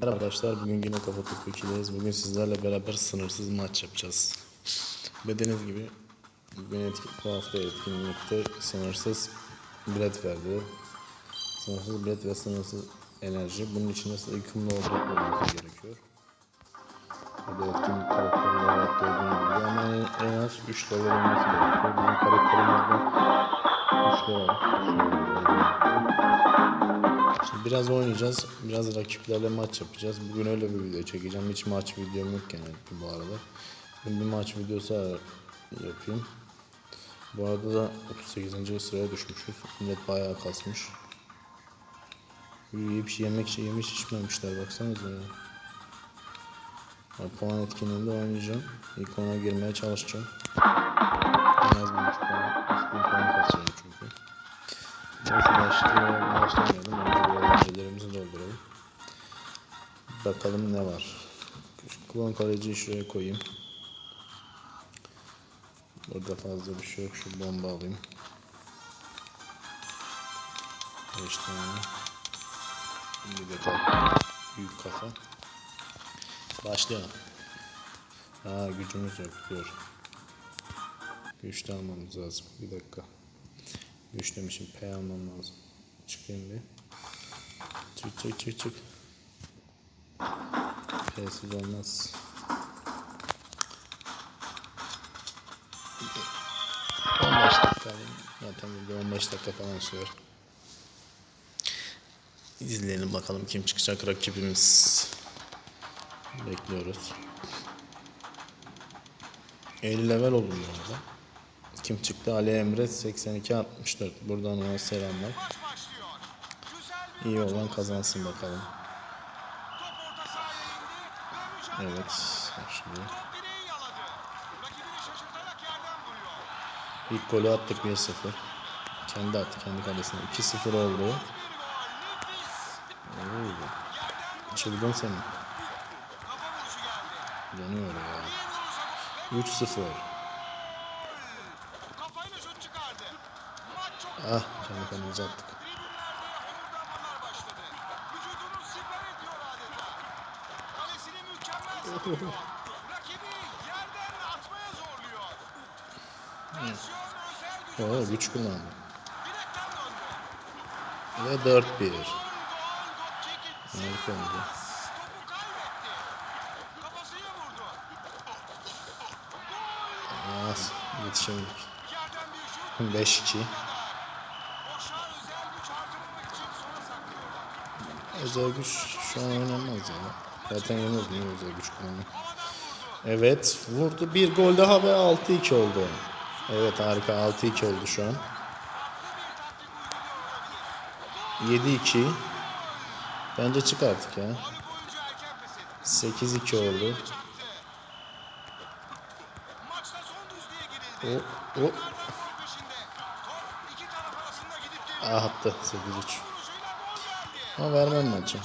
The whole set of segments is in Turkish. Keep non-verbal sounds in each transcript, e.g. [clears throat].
Merhaba arkadaşlar, bugün yine Kafa Topu 2'deyiz. Bugün sizlerle beraber sınırsız maç yapacağız. Bildiğiniz gibi bugün etkin, bu hafta etkinlikte sınırsız bilet verdi. Sınırsız bilet ve sınırsız enerji. Bunun için nasıl yıkımlı olması gerekiyor. Burada etkinlik karakterleri olarak gördüğünüz gibi ama en, en az 3 level olması gerekiyor. Bizim karakterimizde 3 level. Şimdi biraz oynayacağız. Biraz rakiplerle maç yapacağız. Bugün öyle bir video çekeceğim. Hiç maç videom yok genellikle bu arada. Bugün bir maç videosu yapayım. Bu arada da 38. sıraya düşmüşüz. Millet bayağı kasmış. Yiyip şey yemek şey yemiş içmemişler baksanıza ya. Ben puan etkinliğinde oynayacağım. İlk ona girmeye çalışacağım. En az puan, üç bin puan kasıyorum çünkü. Neyse başlayalım, başlamayalım. Önce bir öğrencilerimizi dolduralım. Bakalım ne var. Klon kaleciyi şuraya koyayım. Burada fazla bir şey yok. Şu bomba alayım. 5 tane. Bir de büyük kafa. Başlayalım. Ha gücümüz yok diyor. Güç de almamız lazım. Bir dakika. Güç demişim. P almam lazım. Çıkayım bir. Çık çık çık çık. P'siz olmaz. 15 dakika. Zaten video 15 dakika falan sürer. İzleyelim bakalım kim çıkacak rakibimiz. Bekliyoruz. 50 level oldum bu arada. Kim çıktı? Ali Emre 82 64. Buradan ona selamlar. İyi olan kazansın bakalım. Evet. Şimdi. İlk golü attık 1-0. Kendi attı kendi kalesine. 2-0 oldu. Oo. Çılgın seni. Yanıyor ya. 3-0. Zorluyor. Tansiyon özel gücü Oo güç kullandı. Ve 4-1. Gol, gol, çekip Harika oldu. Az yetişemedik. Yerden bir şut. 5-2. Boşa özel güç harcamamak için sona saklıyorlar. Özel güç şu an oynanmaz ya. Zaten yeniyoruz niye özel güç vurdu. Evet vurdu bir gol daha ve 6-2 oldu. Evet harika 6-2 oldu şu an. 7-2. Bence çık artık ya. Golü boyunca erken pes etti. 8-2 oldu. O, o. Ah attı 8-3. Ama vermem maçı.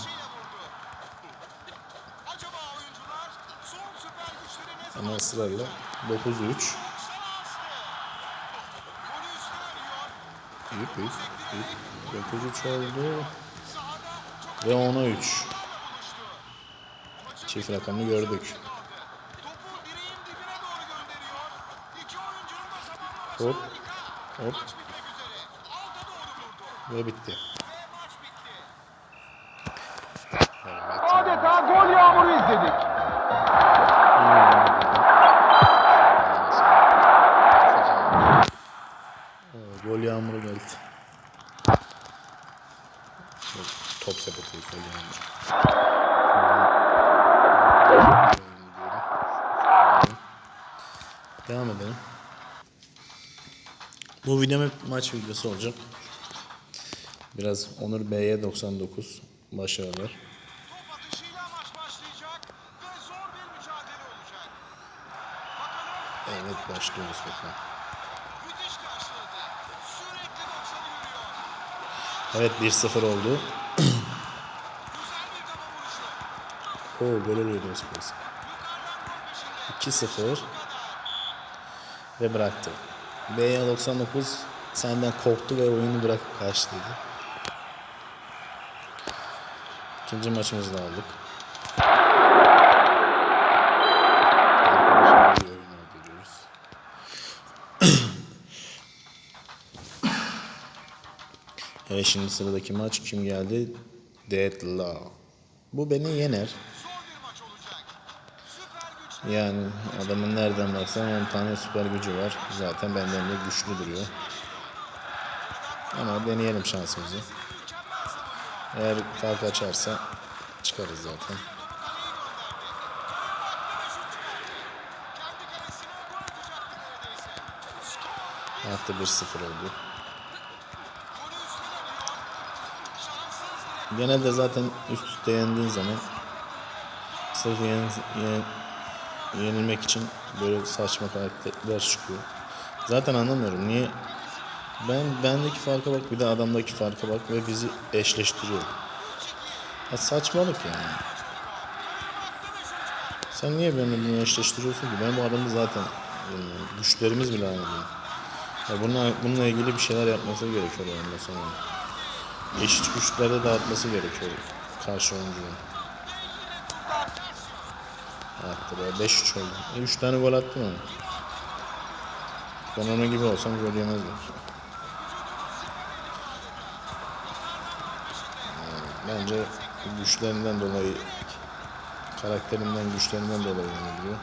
Ama ısrarla 9-3. sana astı? Golü üstüne arıyor. Büyük büyük. büyük. 9-3 oldu. Ve 10'a 3. vurmuştu. Çift rakamı gördük. Topu direğin dibine doğru maç videosu olacak. Biraz Onur B'ye 99 başarılar. Evet başlıyoruz bakalım. müthiş karşıladı. Sürekli 90'ı Evet yürüyor. 1-0 oldu. Oo gol oluyordu gol 2-0 peşinde. ve bıraktı. B'ye 99 senden korktu ve oyunu bırakıp kaçtıydı. İkinci maçımızı da aldık. [clears throat] Evet şimdi sıradaki maç kim geldi? Deadlaw. Bu beni yener. Yani adamın nereden baksan 10 tane süper gücü var. Zaten benden de güçlü duruyor. Ama deneyelim şansımızı. Eğer fark açarsa çıkarız zaten. Hatta 1-0 oldu. Genelde zaten üst üste yendiğin zaman sırf yen, yen- yenilmek için böyle saçma karakterler çıkıyor. Zaten anlamıyorum niye ben bendeki farka bak bir de adamdaki farka bak ve bizi eşleştiriyor. Ya saçmalık yani. Sen niye benimle bunu eşleştiriyorsun ki? Ben bu adamı zaten yenmiyorum. Güçlerimiz bile aynı. Ya bununla, bununla ilgili bir şeyler yapması gerekiyor ondan sonra. Eşit güçlere dağıtması gerekiyor karşı oyuncunun. Attı be 5-3 oldu. 3 tane gol attı mı? Ben onun gibi olsam gol yemezdim. Bence güçlerinden dolayı karakterinden güçlerinden dolayı yeniliyor.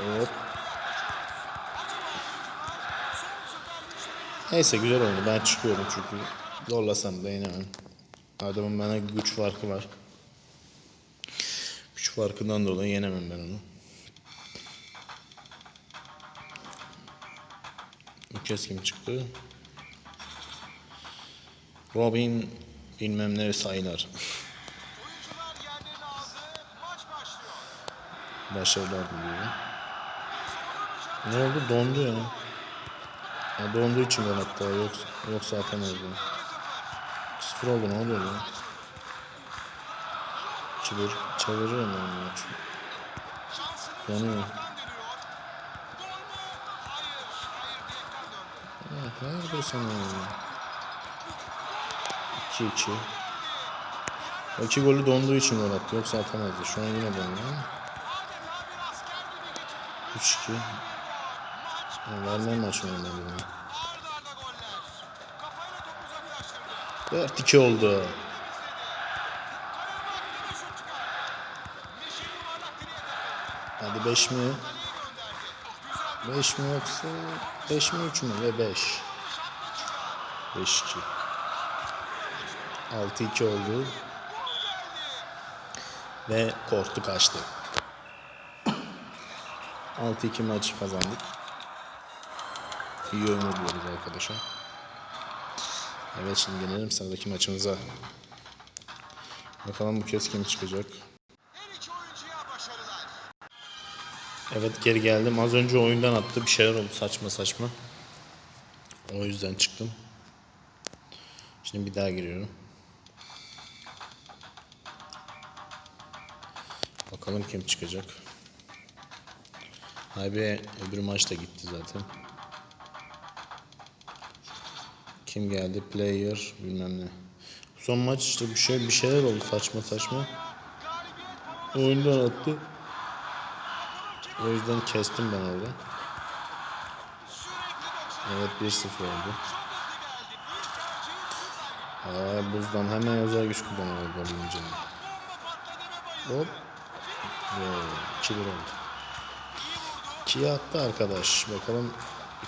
Evet. Neyse güzel oyundu. Ben çıkıyorum çünkü zorlasam da yenemem. Adamın bana güç farkı var. Güç farkından dolayı yenemem ben onu. Bu kez kim çıktı? Robin bilmem ne sayılar. Başarılar diliyorum. Ne oldu? Dondu ya. Ha, donduğu için gol attı. Yoksa, yoksa atamazdı. 0 oldu ne oluyor ya? Çevir, çeviriyorum ben ya. Şansını Donuyor. uzaktan deniyor. Gol mü? Hayır. Hayırdır sana ya? 2-2. O iki golü donduğu için gol attı. Yoksa atamazdı. Şu an yine geçti. 3-2. Maç Ha, Vermem maçı oynadı. arda arda goller. Kafayla topu uzaklaştırdı. 4-2 oldu. Hadi 5 mi? Gönderdi. Güzel 5 mi yoksa 5 mi 3 mü? Ve 5. 5-2. 6-2 oldu. Ve korktu kaçtı. 6-2 maç kazandık. İyi oyun diyoruz arkadaşa. Evet şimdi gelelim sıradaki maçımıza. Bakalım bu kez kim çıkacak. Evet geri geldim. Az önce oyundan attı. Bir şeyler oldu saçma saçma. O yüzden çıktım. Şimdi bir daha giriyorum. Bakalım kim çıkacak. Haybe öbür maç da gitti zaten. Kim geldi? Player bilmem ne. Son maç işte bir şey bir şeyler oldu saçma saçma. Oyundan attı. O yüzden kestim ben orada. sürekli 90. Evet 1-0 oldu. Ee, buzdan hemen özel güç kullanıyor gol yiyince. Hop. Ve 2 1 oldu. 2'ye attı arkadaş. Bakalım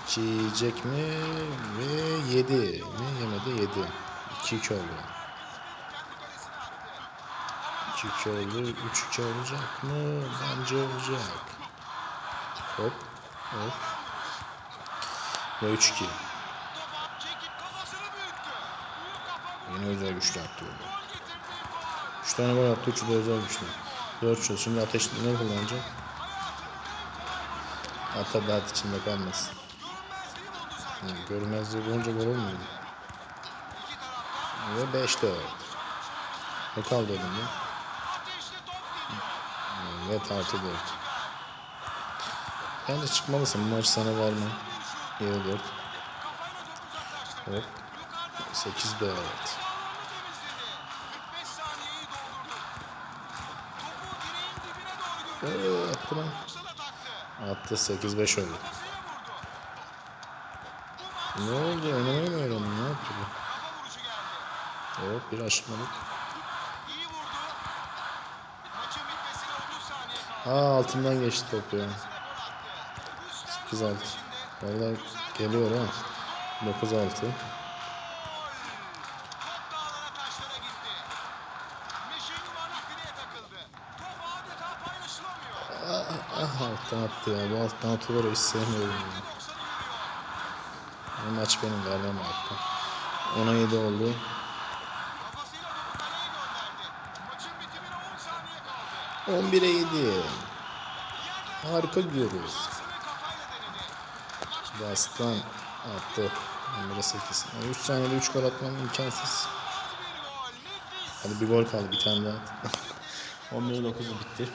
2 yiyecek mi? Ve 7. Ne yemedi? 7. 2 2 oldu. 2 2 oldu. 3 2 olacak mı? Bence olacak. Hop. Hop. Ve 3 2. Yine özel güçlü attı orada. Gol getirdi. Gol. 3 tane gol attı. 3'ü de özel güçlü. 4 şut. Şimdi ateş ne kullanacak? Hatta dert içinde kalmasın. Hı, Görmezliği bulunca gol olmuyor. Ve 5 4. Ne kaldı elimde? ateşli Ve tartı 4. Bence çıkmalısın. Maç sana vermem. 7 4. 8 4 Alanı temizledi. 45 saniyeyi doldurdu. Topu direğin dibine doğru gönderdi. Ee, attı lan. Attı 8 5 oldu. Ne oldu? Oynamayı mı öğrendin? Ne yaptı bu? Hop bir aşırmadık. İyi vurdu. Maçın bitmesine 30 saniye kaldı. Aa altından geçti top ya. Gol attı. Üstten 8 6. peşinde. Valla geliyor ha. 9 6. alttan attı ya. Bu alttan atıyorlar hiç sevmiyorum. Ya. 90'ı yürüyor. Bu maç benim vermem alttan. 10'a 7 oldu. Kafasıyla topu kaleye gönderdi. Maçın bitimine 10 saniye kaldı. 11'e 7. Harika gidiyoruz. Bastan attı. 11'e 8. 3 saniyede 3 gol atmam imkansız. Hadi bir gol kaldı bir tane daha. 11'e 9 bitti.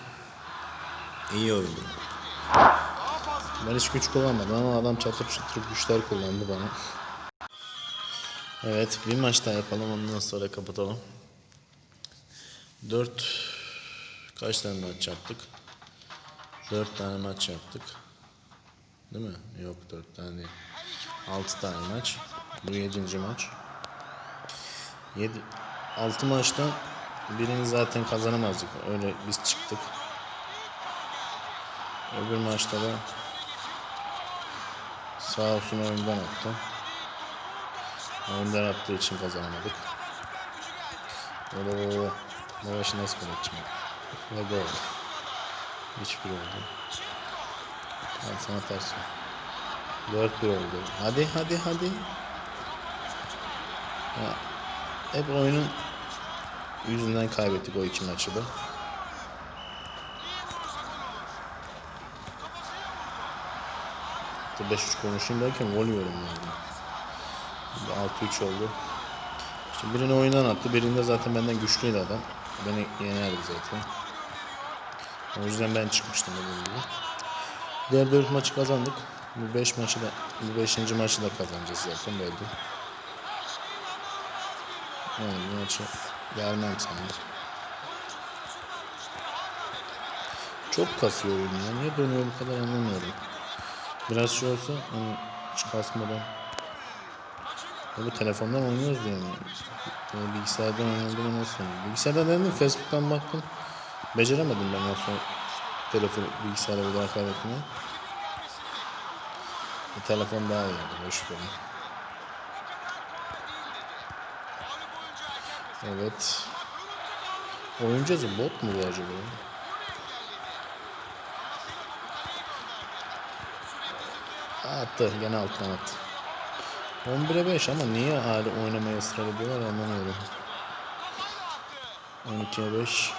İyi oyundu. Ben hiç güç kullanmadım ama adam çatır çatır güçler kullandı bana. Evet bir maç daha yapalım ondan sonra kapatalım. 4 kaç tane maç yaptık? 4 tane maç yaptık. Değil mi? Yok 4 tane değil. 6 tane maç. Bu 7. maç. 7 6 maçtan birini zaten kazanamazdık. Öyle biz çıktık. Öbür maçta da sağ olsun oyundan attı. Oyundan attığı için kazanamadık. Böyle Mavaş'ı nasıl gol atacağım? Ve gol. Hiçbir oldu. Hadi sana ters. 4-1 oldu. Hadi hadi hadi. Ya, hep oyunun yüzünden kaybettik o iki maçı da. 5-3 konuşayım derken gol yiyorum yani. 6-3 oldu. İşte birini oyundan attı. Birinde zaten benden güçlüydü adam. Beni yenerdi zaten. O yüzden ben çıkmıştım dediğim gibi. Diğer 4 maçı kazandık. Bu 5 maçı da bu 5. maçı da kazanacağız zaten belli. Yani bu maçı vermem sanırım. Çok kasıyor oyun ya. Niye dönüyor bu kadar anlamıyorum. Biraz şey olsa hani hiç kasmadan. Bu telefondan oynuyoruz diye mi? Yani bilgisayardan oynadığımı nasıl oynuyor? Bilgisayardan dedim Facebook'tan baktım. Beceremedim ben nasıl telefon bilgisayara bir daha kaybetmeyi. Bir telefon daha iyi yani boş verin. Evet. Oyuncu bot mu bu acaba? Attı. Gene alttan attı. 11'e 5 ama niye hala oynamaya ısrar ediyorlar anlamıyorum. 12'ye 5.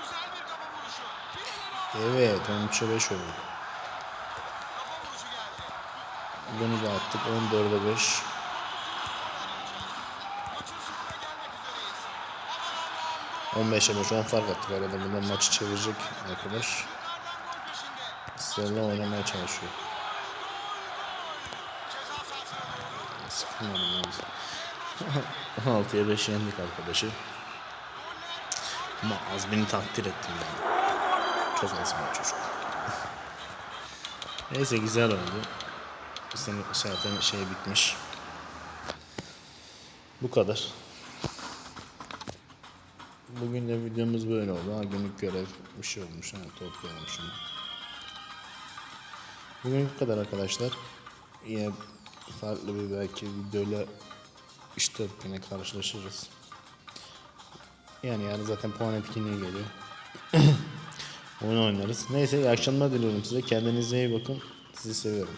güzel bir kafa vuruşu. Evet 13'e 5 oldu. Bunu da attık. 14'e 5. Maçın sonuna gelmek üzereyiz. 15'e 5. 10 fark attık arada. Bundan maçı çevirecek arkadaş. Israrla oynamaya çalışıyor. Sıkılmadım yani. 16'ya 5 yendik arkadaşı. Ama azmini takdir ettim ben. Çok azmi çocuk. [laughs] Neyse güzel oldu. Sene zaten şey bitmiş. Bu kadar. Bugün de videomuz böyle oldu. Ha, günlük görev bir şey olmuş. Ha, topluyormuşum. Bugün bu kadar arkadaşlar. Yine farklı bir belki videoyla işte yine karşılaşırız. Yani yarın zaten puan etkinliği geliyor. [coughs] Oyun oynarız. Neyse iyi akşamlar diliyorum size. Kendinize iyi bakın. Sizi seviyorum.